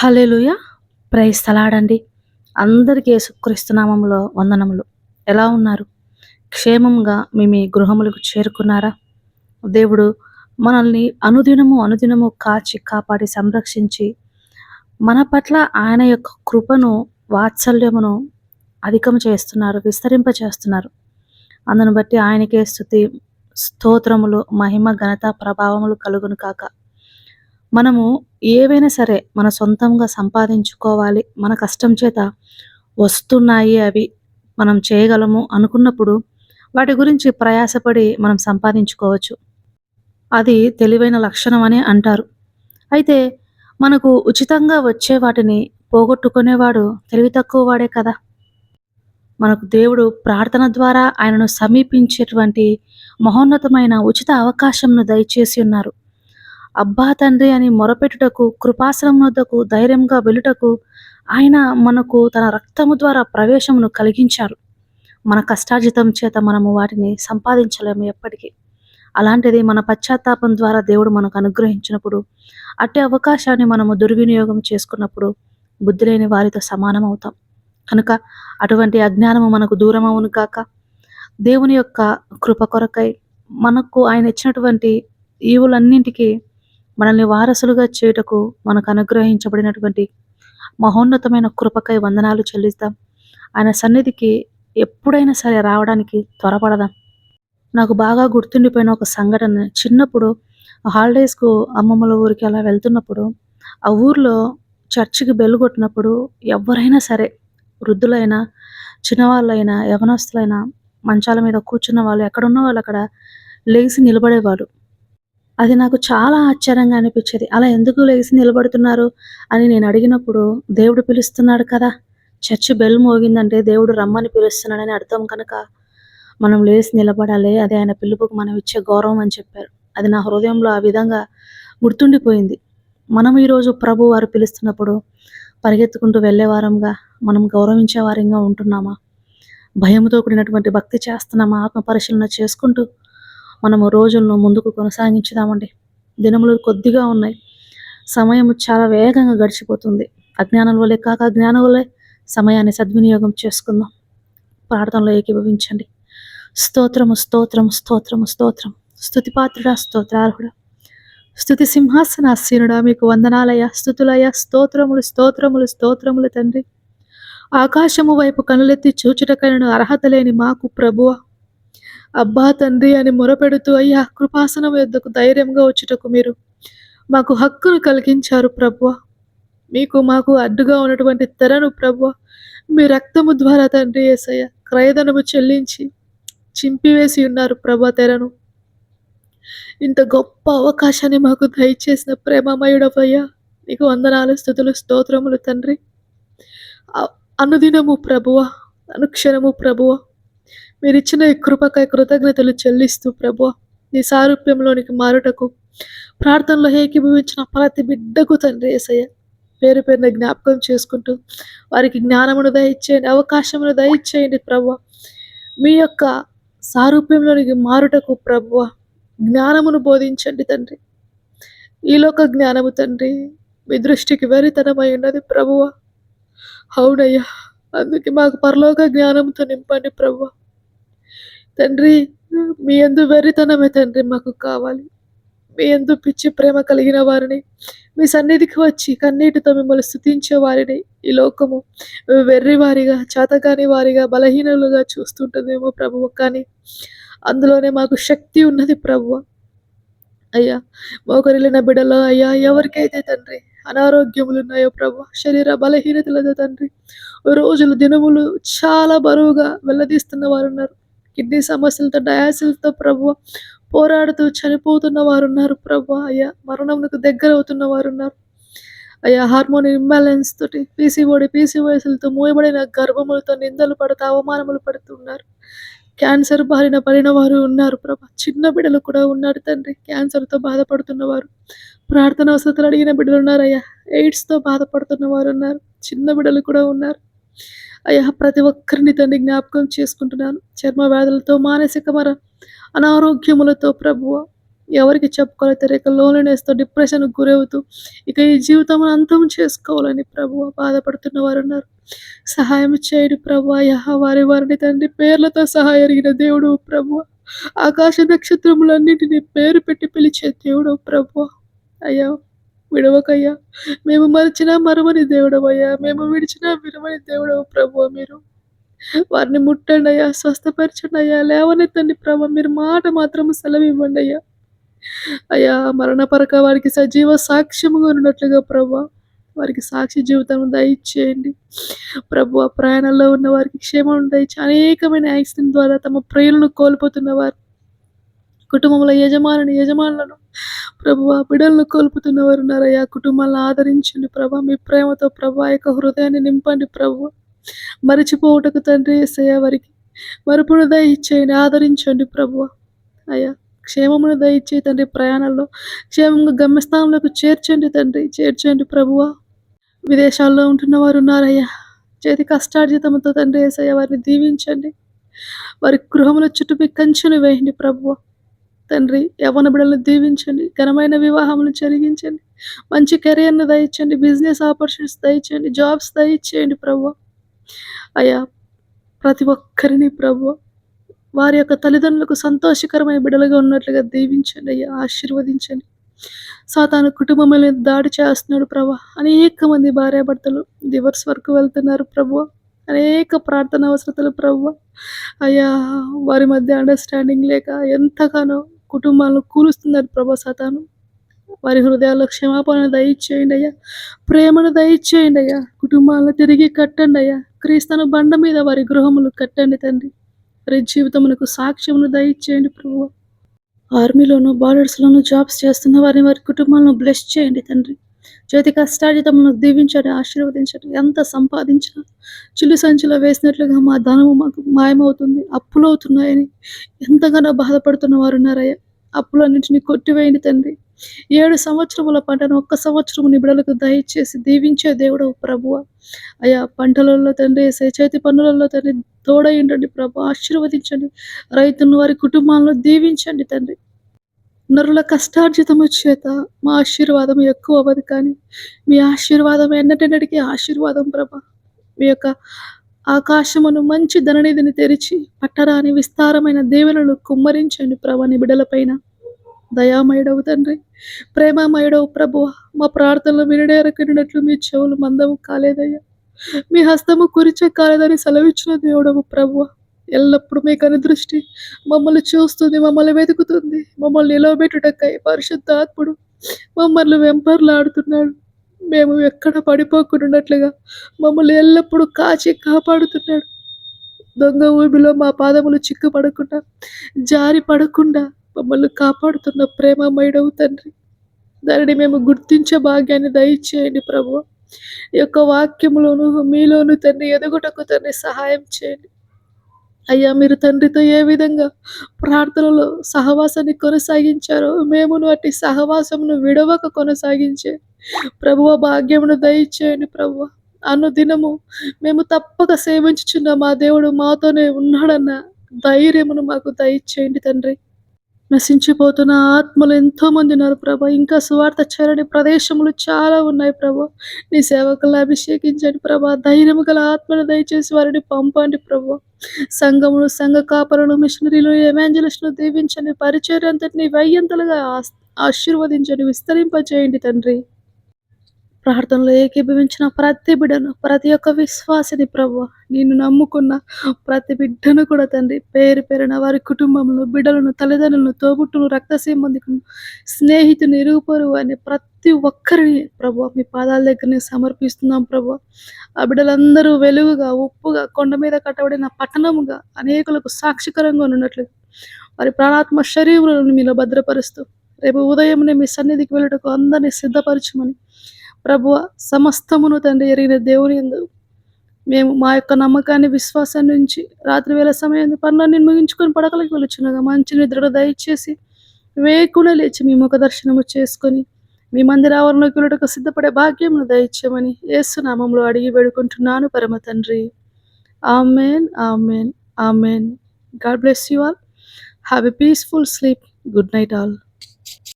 Hallelujah praise తలాడండి. అందరికీ యేసుక్రీస్తునామంలో వందనములు. ఎలా ఉన్నారు? క్షేమంగా మీ మీ గృహములకు చేరుకున్నారా? దేవుడు మనల్ని అనుదినము అనుదినము కాచి కాపాడి సంరక్షించి మన పట్ల ఆయన యొక్క కృపను వాత్సల్యమును అధికం చేస్తున్నారు విస్తరింప చేస్తున్నారు అందును బట్టి ఆయనకే స్థుతి స్తోత్రములు మహిమ ఘనత ప్రభావములు కలుగును కాక. మనము ఏవైనా సరే మన సొంతంగా సంపాదించుకోవాలి. మన కష్టం చేత వస్తున్నాయి అవి మనం చేయగలము అనుకున్నప్పుడు వాటి గురించి ప్రయాసపడి మనం సంపాదించుకోవచ్చు. అది తెలివైన లక్షణం అని అంటారు. అయితే మనకు ఉచితంగా వచ్చే వాటిని పోగొట్టుకునేవాడు తెలివి తక్కువ వాడే కదా. మనకు దేవుడు ప్రార్థన ద్వారా ఆయనను సమీపించేటువంటి మహోన్నతమైన ఉచిత అవకాశంను దయచేసి ఉన్నారు. అబ్బా తండ్రి అని మొరపెట్టుటకు కృపాసనం ధైర్యంగా వెలుటకు ఆయన మనకు తన రక్తము ద్వారా ప్రవేశమును కలిగించారు మన కష్టార్జితం చేత మనము వాటిని సంపాదించలేము ఎప్పటికీ. అలాంటిది మన పశ్చాత్తాపం ద్వారా దేవుడు మనకు అనుగ్రహించినప్పుడు అట్టి అవకాశాన్ని మనము దుర్వినియోగం చేసుకున్నప్పుడు బుద్ధి లేని వారితో సమానం అవుతాం. కనుక అటువంటి అజ్ఞానము మనకు దూరం అవును కాక దేవుని యొక్క కృప కొరకై మనకు ఆయన ఇచ్చినటువంటి ఈవులన్నింటికీ మనల్ని వారసులుగా చేయుటకు మనకు అనుగ్రహించబడినటువంటి మహోన్నతమైన కృపకై వందనాలు చెల్లిస్తాం. ఆయన సన్నిధికి ఎప్పుడైనా సరే రావడానికి త్వరపడదాం. నాకు బాగా గుర్తుండిపోయిన ఒక సంఘటన. చిన్నప్పుడు హాలిడేస్కు అమ్మమ్మల ఊరికి అలా వెళ్తున్నప్పుడు ఆ ఊర్లో చర్చికి బెల్ కొట్టినప్పుడు ఎవరైనా సరే వృద్ధులైనా చిన్నవాళ్ళైనా యవనస్తులైనా మంచాల మీద కూర్చున్న వాళ్ళు ఎక్కడున్న వాళ్ళు అక్కడ లేచి నిలబడేవాళ్ళు. అది నాకు చాలా ఆశ్చర్యంగా అనిపించేది. అలా ఎందుకు లేచి నిలబడుతున్నారు? అని నేను అడిగినప్పుడు దేవుడు పిలుస్తున్నాడు కదా. చర్చి బెల్ మోగిందంటే దేవుడు రమ్మని పిలుస్తున్నాడని అర్థం కనుక మనం లేచి నిలబడాలి. అది ఆయన పిలుపుకు మనం ఇచ్చే గౌరవం అని చెప్పారు. అది నా హృదయంలో ఆ విధంగా గుర్తుండిపోయింది. మనం ఈరోజు ప్రభు వారు పిలుస్తున్నప్పుడు పరిగెత్తుకుంటూ వెళ్ళేవారంగా మనం గౌరవించే వారంగా ఉంటున్నామా? భయంతో కూడినటువంటి భక్తి చేస్తున్నామా? ఆత్మ పరిశీలన చేసుకుంటూ మనము రోజులను ముందుకు కొనసాగించుదామండి. దినములు కొద్దిగా ఉన్నాయి. సమయం చాలా వేగంగా గడిచిపోతుంది. అజ్ఞానం వల్లే కాక జ్ఞానం వల్లే సమయాన్ని సద్వినియోగం చేసుకుందాం. ప్రార్థనలో ఏకీభవించండి. స్తోత్రము స్తోత్రము స్తోత్రము స్తోత్రం. స్థుతిపాత్రుడా స్తోత్రార్హుడా. స్థుతి సింహాసనాసీనుడా మీకు వందనాలయ స్థుతులయ స్తోత్రములు స్తోత్రములు స్తోత్రములు తండ్రి. ఆకాశము వైపు కనులెత్తి చూచుటకైన అర్హత లేని మాకు ప్రభువ. అబ్బా తండ్రి అని మొరపెడుతూ అయ్యా కృపాసనం యొద్దకు ధైర్యంగా వచ్చుటకు మీరు మాకు హక్కును కలిగించారు ప్రభువ. మీకు మాకు అడ్డుగా ఉన్నటువంటి తెరను ప్రభువ. మీ రక్తము ద్వారా తండ్రి ఏసయ్య క్రయధనము చెల్లించి చింపివేసి ఉన్నారు ప్రభ తెరను. ఇంత గొప్ప అవకాశాన్ని మాకు దయచేసిన ప్రేమమయుడవయ్యా నీకు వందనాలు స్థుతులు స్తోత్రములు తండ్రి. అనుదినము ప్రభువ అనుక్షణము ప్రభువ. మీరిచ్చిన ఈ కృపకై కృతజ్ఞతలు చెల్లిస్తూ ప్రభువ నీ సారూప్యంలోనికి మారుటకు ప్రార్థనలో ఏకీభవించిన ప్రతి బిడ్డకు తండ్రి ఏసయ్య పేరు పేరున జ్ఞాపకం చేసుకుంటూ వారికి జ్ఞానమును దయచేయండి అవకాశమును దయచేయండి ప్రభువ మీ యొక్క సారూప్యంలోనికి మారుటకు ప్రభువ జ్ఞానమును బోధించండి తండ్రి. ఈలోక జ్ఞానము తండ్రి మీ దృష్టికి వెరితనమై ఉన్నది ప్రభువ అవునయ్యా అందుకే మాకు పరలోక జ్ఞానంతో నింపండి ప్రభువ తండ్రి మీ ఎందు వెర్రితనమే తండ్రి మాకు కావాలి. మీ ఎందు పిచ్చి ప్రేమ కలిగిన వారిని మీ సన్నిధికి వచ్చి కన్నీటితో మిమ్మల్ని స్థుతించే వారిని ఈ లోకము వెర్రి వారిగా చేతగాని వారిగా బలహీనులుగా చూస్తుంటుందేమో ప్రభువ కానీ అందులోనే మాకు శక్తి ఉన్నది ప్రభువ. అయ్యా మోకరిల్లిన బిడ్డలో అయ్యా ఎవరికైతే తండ్రి అనారోగ్యములు ఉన్నాయో ప్రభు శరీర బలహీనతలతో తండ్రి రోజులు దినములు చాలా బరువుగా వెళ్ళదీస్తున్న వారు ఉన్నారు కిడ్నీ సమస్యలతో డయాసిల్తో ప్రభు పోరాడుతూ చనిపోతున్న వారు ఉన్నారు ప్రభు అయ్యా మరణంకు దగ్గర అవుతున్న వారు ఉన్నారు అయ్యా హార్మోన్ ఇంబ్యాలెన్స్ తోటి పీసీఓడి పీసీఓఎస్లతో మూయబడిన గర్భములతో నిందలు పడుతూ అవమానములు పడుతున్నారు. క్యాన్సర్ బారిన పడిన వారు ఉన్నారు ప్రభా. చిన్న బిడ్డలు కూడా ఉన్నారు తండ్రి క్యాన్సర్తో బాధపడుతున్నవారు ప్రార్థన వసతులు అడిగిన బిడ్డలు ఉన్నారయ్యా ఎయిడ్స్తో బాధపడుతున్న వారు ఉన్నారు. చిన్న బిడ్డలు కూడా ఉన్నారు. అయ్యా ప్రతి ఒక్కరిని తండ్రి జ్ఞాపకం చేసుకుంటున్నాను. చర్మ వ్యాధులతో మానసిక మర అనారోగ్యములతో ప్రభువ ఎవరికి చెప్పుకోవాలో తెలియక లోన్లీనెస్తో డిప్రెషన్కి గురవుతూ ఇక ఈ జీవితం అంతం చేసుకోవాలని ప్రభు బాధపడుతున్న వారు ఉన్నారు సహాయం చేయడు ప్రభు యహా వారి వారిని తండ్రి పేర్లతో సహాయం ఎరిగిన దేవుడు ప్రభు ఆకాశ నక్షత్రములన్నింటినీ పేరు పెట్టి పిలిచే దేవుడు ప్రభు అయ్యా విడవకయ్యా. మేము మరిచినా మరవని దేవుడవయ్యా మేము విడిచినా విడవని దేవుడవు ప్రభు మీరు. వారిని ముట్టండి అయ్యా స్వస్థపరచండి అయ్యా. లేవనెత్తండి ప్రభు మీరు మాట మాత్రం సెలవు ఇవ్వండి అయ్యా. అయ్యా మరణపరక వారికి సజీవ సాక్ష్యముగా ఉన్నట్లుగా ప్రభు వారికి సాక్షి జీవితం దయచేయండి. ప్రభు ఆ ప్రయాణంలో ఉన్న వారికి క్షేమం దయచి అనేకమైన యాక్సిడెంట్ ద్వారా తమ ప్రియులను కోల్పోతున్న వారు కుటుంబంలో యజమానుని యజమానులను ప్రభు బిడలను కోల్పోతున్న వారు ఉన్నారయ్యా కుటుంబాలను ఆదరించండి ప్రభా. మీ ప్రేమతో ప్రభు యొక్క హృదయాన్ని నింపండి ప్రభు. మరిచిపోవుటకు తండ్రి ఏసయ్య వారికి మరుపును దయచేయండి. ఆదరించండి ప్రభు. అయ్యా క్షేమమును దయచే తండ్రి. ప్రయాణంలో క్షేమంగా గమ్యస్థానంలోకి చేర్చండి తండ్రి. చేర్చండి ప్రభువ విదేశాల్లో ఉంటున్న వారు ఉన్నారయ్యా చేతి కష్టార్జితంతో తండ్రి ఏసయ్య వారిని దీవించండి. వారి గృహముల చుట్టూ మీ కంచెను వేయండి ప్రభువ తండ్రి యవన బిడ్డలను దీవించండి. ఘనమైన వివాహములు జరిగించండి. మంచి కెరియర్ను దయచండి బిజినెస్ ఆపర్చునిటీస్ దయచేయండి. జాబ్స్ దయచేయండి ప్రభు. అయ్యా ప్రతి ఒక్కరిని ప్రభు వారి యొక్క తల్లిదండ్రులకు సంతోషకరమైన బిడలుగా ఉన్నట్లుగా దీవించండి. అయ్యా ఆశీర్వదించండి. సాతాను కుటుంబం మీద దాడి చేస్తున్నాడు ప్రభా. అనేక మంది భార్యాభర్తలు డివర్స్ వరకు వెళ్తున్నారు ప్రభు. అనేక ప్రార్థన అవసరతలు ప్రభు. అయ్యా వారి మధ్య అండర్స్టాండింగ్ లేక ఎంతగానో కుటుంబాలను కూలుస్తున్నారు ప్రభు సాతాను. వారి హృదయాల్లో క్షమాపణ దయచేయండి అయ్యా. ప్రేమను దయచేయండి అయ్యా. కుటుంబాలను తిరిగి కట్టండి అయ్యా. క్రీస్తును బండ మీద వారి గృహములు కట్టండి తండ్రి. వారి జీవితమునకు సాక్ష్యమును దయచేయండి ప్రభు. ఆర్మీలోను బార్డర్స్లోను జాబ్స్ చేస్తున్న వారిని వారి కుటుంబాలను బ్లెస్ చేయండి తండ్రి. చేతి కష్టార్జితమును దీవించండి ఆశీర్వదించండి. ఎంత సంపాదించినా చిల్లు సంచిలో వేసినట్లుగా మా ధనము మాకు మాయమవుతుంది అప్పులు అవుతున్నాయని ఎంతగానో బాధపడుతున్న వారు ఉన్నారయ్యా. అప్పులన్నింటినీ కొట్టివేయండి తండ్రి. ఏడు సంవత్సరముల పంటను ఒక్క సంవత్సరము నిబిడలకు దయచేసి దీవించే దేవుడు ప్రభువ. అయా పంటలలో తండ్రి వేసే చేతి పనులలో తండ్రి తోడయ్యండి ప్రభు. ఆశీర్వదించండి. రైతులను వారి కుటుంబాలను దీవించండి తండ్రి. నరుల కష్టార్జితము చేత మా ఆశీర్వాదం ఎక్కువ అవ్వదు కానీ మీ ఆశీర్వాదం ఎన్నటెన్నటికీ ఆశీర్వాదం ప్రభ. మీ యొక్క ఆకాశమును మంచి ధననిధిని తెరిచి పట్టరాని విస్తారమైన దేవులను కుమ్మరించండి ప్రభ నీ బిడలపైన. దయామయుడవు తండ్రి ప్రేమమయుడవు ప్రభు మా ప్రార్థనలు వినడేరకినట్లు మీ చెవులు మందము కాలేదయ్యా. మీ హస్తము కురిచే కాలేదని సెలవిచ్చిన దేవుడవు ప్రభు ఎల్లప్పుడూ మీ దృష్టి మమ్మల్ని చూస్తుంది మమ్మల్ని వెతుకుతుంది మమ్మల్ని నిలవబెట్టుటకై పరిశుద్ధాత్ముడు మమ్మల్ని వెంపర్లాడుతున్నాడు. మేము ఎక్కడ పడిపోకుండాట్లుగా మమ్మల్ని ఎల్లప్పుడూ కాచి కాపాడుతున్నాడు. దొంగ ఊబిలో మా పాదములు చిక్కుపడకుండా జారి పడకుండా మమ్మల్ని కాపాడుతున్న ప్రేమమయుడవు తండ్రి. దానిని మేము గుర్తించే భాగ్యాన్ని దయచేయండి ప్రభు ఈ యొక్క వాక్యములోను మీలోను తండ్రి ఎదుగుటకు తండ్రి సహాయం చేయండి. అయ్యా మీరు తండ్రితో ఏ విధంగా ప్రార్థనలో సహవాసాన్ని కొనసాగించారో మేమును అట్టి సహవాసమును విడవక కొనసాగించే ప్రభువ భాగ్యమును దయచేయండి ప్రభువ. అను దినము మేము తప్పక సేవించుచున్న మా దేవుడు మాతోనే ఉన్నాడన్న ధైర్యమును మాకు దయచేయండి తండ్రి. నశించిపోతున్న ఆత్మలు ఎంతో మంది ఉన్నారు ప్రభా. ఇంకా సువార్త చేరని ప్రదేశములు చాలా ఉన్నాయి ప్రభా. నీ సేవకులు అభిషేకించండి ప్రభా. ధైర్యము గల ఆత్మను దయచేసి వారిని పంపండి ప్రభు. సంఘములు సంఘ కాపరులు మిషనరీలు ఎమాంజలిస్టులు దీవించండి. పరిచయం అంతటిని వెయ్యంతలుగా ఆశీర్వదించండి విస్తరింపచేయండి తండ్రి. ప్రార్థనలో ఏకీభవించిన ప్రతి బిడ్డను ప్రతి ఒక్క విశ్వాసిని ప్రభు నేను నమ్ముకున్న ప్రతి బిడ్డను కూడా తండ్రి పేరు పేరున వారి కుటుంబంలో బిడ్డలను తల్లిదండ్రులను తోబుట్టును రక్త స్నేహితుని రూపరు అని ప్రతి ఒక్కరిని ప్రభు మీ పాదాల దగ్గరనే సమర్పిస్తున్నాం ప్రభు. ఆ బిడ్డలందరూ వెలుగుగా ఉప్పుగా కొండ మీద కట్టబడిన పట్టణముగా అనేకులకు సాక్షికరంగా ఉన్నట్లు వారి ప్రాణాత్మ శరీరాలను మీలో భద్రపరుస్తూ రేపు ఉదయం మీ సన్నిధికి వెళ్ళటకు అందరినీ సిద్ధపరచమని ప్రభువ సమస్తమును తండ్రి ఎరిగిన దేవుని ఎందు మేము మా యొక్క నమ్మకాన్ని విశ్వాసాన్ని నుంచి రాత్రి వేళ సమయం పనులన్నీ ముగించుకొని పడకలకు వెలుచున్నగా మంచి నిద్ర దయచేసి వేకున లేచి మీ ముఖ దర్శనము చేసుకొని మీ మందిర ఆవరణలోకి వెళ్ళటకు సిద్ధపడే భాగ్యమును దయచేయమని ఏసునామంలో అడిగి వేడుకుంటున్నాను పరమ తండ్రి. Amen amen amen. God bless you all. Have a peaceful sleep. Good night all.